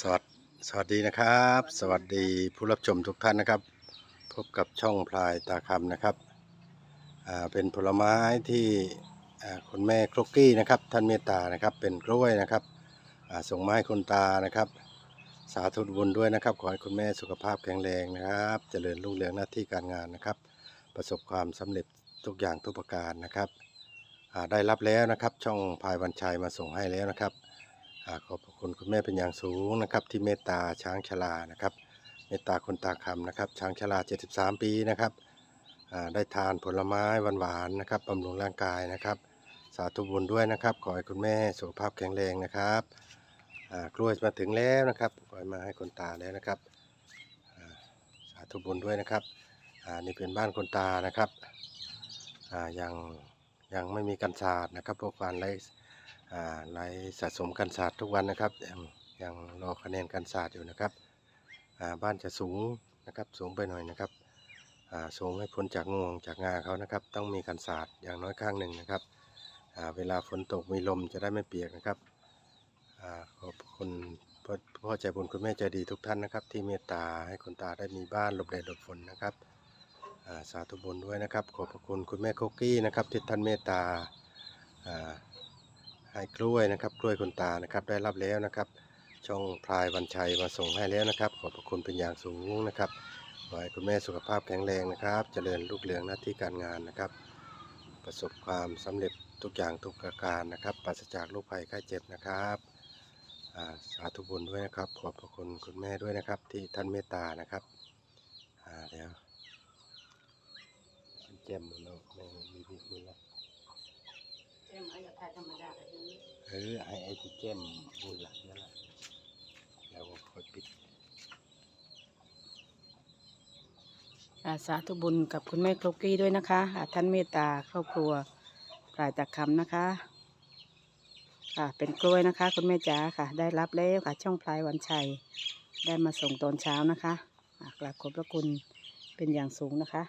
สวัสสวัสดีนะครับ สวัสดีผู้รับชมทุกท่านนะครับ พบกับช่องพลายตาคำนะครับเป็นผลไม้ที่คุณแม่ครกกี้นะครับ ท่านเมตตานะครับเป็นกล้วยนะครับส่งมาให้คุณตานะครับ สาธุบุญด้วยนะครับขอให้คุณแม่สุขภาพแข็งแรงนะครับเจริญรุ่งเรืองหน้าที่การงานนะครับ ประสบความสำเร็จทุกอย่างทุกประการนะครับได้รับแล้วนะครับ ช่องพายวันชัยมาส่งให้แล้วนะครับ ขอบพระคุณคุณแม่เป็นอย่างสูงนะครับ ที่เมตตาช้างชรานะครับเมตตาคนตาคำนะครับ ช้างชรา73 ปีนะครับได้ทานผลไม้หวานๆนะครับบำรุงร่างกายนะครับ สาธุบุญด้วยนะครับ ขอให้คุณแม่สุขภาพแข็งแรงนะครับกล้วยมาถึงแล้วนะครับขอให้มาให้คนตาแล้วนะครับสาธุบุญด้วยนะครับนี่เป็นบ้านคนตานะครับยังยังไม่มีกันศาสตร์นะครับพวกการไล่ ไล่สะสมกันศาสตร์ทุกวันนะครับ ยังรอคะแนนกันศาสตร์อยู่นะครับบ้านจะสูงนะครับสูงไปหน่อยนะครับสูงให้พ้นจากงวงจากงาเขานะครับ ต้องมีกันศาสตร์อย่างน้อยข้างหนึ่งนะครับเวลาฝนตกมีลมจะได้ไม่เปียกนะครับขอบคุณพ่อพ่อใจบุญคุณแม่ใจดีทุกท่านนะครับ ที่เมตตาให้คุณตาได้มีบ้านหลบแดดหลบฝนนะครับสาธุบุญด้วยนะครับ ขอบพระคุณคุณแม่โคกี้นะครับที่ท่านเมตตา ให้กล้วยนะครับกล้วยคุณตานะครับได้รับแล้วนะครับ ช่องพลายวันชัยมาส่งให้แล้วนะครับ ขอบพระคุณเป็นอย่างสูงนะครับขอให้คุณแม่สุขภาพแข็งแรงนะครับเจริญรุ่งเรืองหน้าที่การงานนะครับ ประสบความสำเร็จทุกอย่างทุกประการนะครับปราศจากโรคภัยไข้เจ็บนะครับสาธุบุญด้วยนะครับ ขอบพระคุณคุณแม่ด้วยนะครับ ที่ท่านเมตตานะครับเดี๋ยวเจ็มหมดแล้วไม่มีพิษมือแล้ว เอ็มเอาอย่าถ่ายธรรมดาก็คือเออให้ไอ้ที่เจ้มบูหลังนั่นแหละแล้วก็ค่อยปิดอาสาธุบุญกับคุณแม่ครกกี้ด้วยนะคะอาท่านเมตตาครอบครัวปลายตะคำนะคะ ค่ะเป็นกล้วยนะคะ คุณแม่จ๋าค่ะ ได้รับแล้วค่ะ ช่องพลายวันชัย ได้มาส่งตอนเช้านะคะอากราบขอบพระคุณเป็นอย่างสูงนะคะ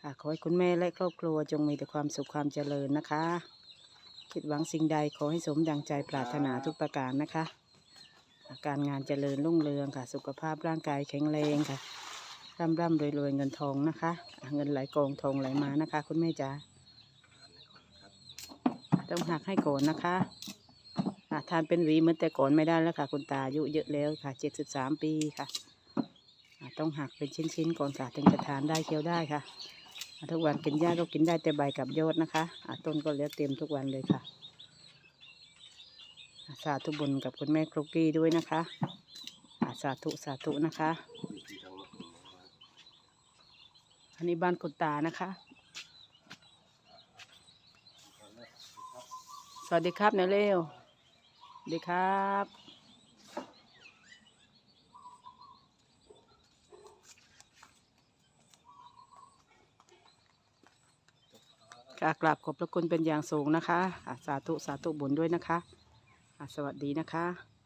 ค่ะขอให้คุณแม่และครอบครัวจงมีแต่ความสุขความเจริญนะคะ คิดหวังสิ่งใดขอให้สมดังใจปรารถนาทุกประการนะคะ การงานเจริญรุ่งเรืองค่ะ สุขภาพร่างกายแข็งแรงค่ะ ร่ำร่ำรวยรวยเงินทองนะคะอะเงินไหลกองทองไหลมานะคะ คุณแม่จ๋าต้องหักให้ก่อนนะคะอะทานเป็นหวีเหมือนแต่ก่อนไม่ได้แล้วค่ะ คุณตาอายุเยอะแล้วค่ะเจ็ดสิบสามปีค่ะอะต้องหักเป็นชิ้นๆก่อนค่ะถึงจะทานได้เคี้ยวได้ค่ะอะ ทุกวันกินหญ้าก็กินได้แต่ใบกับยอดนะคะอะต้นก็เลี้ยงเต็มทุกวันเลยค่ะอะสาธุบุญกับคุณแม่ครุกกี้ด้วยนะคะอะสาธุสาธุนะคะ อันนี้บ้านคุณตานะคะ สวัสดีครับเนยเร็วสวัสดีครับ กราบกราบขอบพระคุณเป็นอย่างสูงนะคะอะสาธุสาธุบุญด้วยนะคะ สวัสดีนะคะ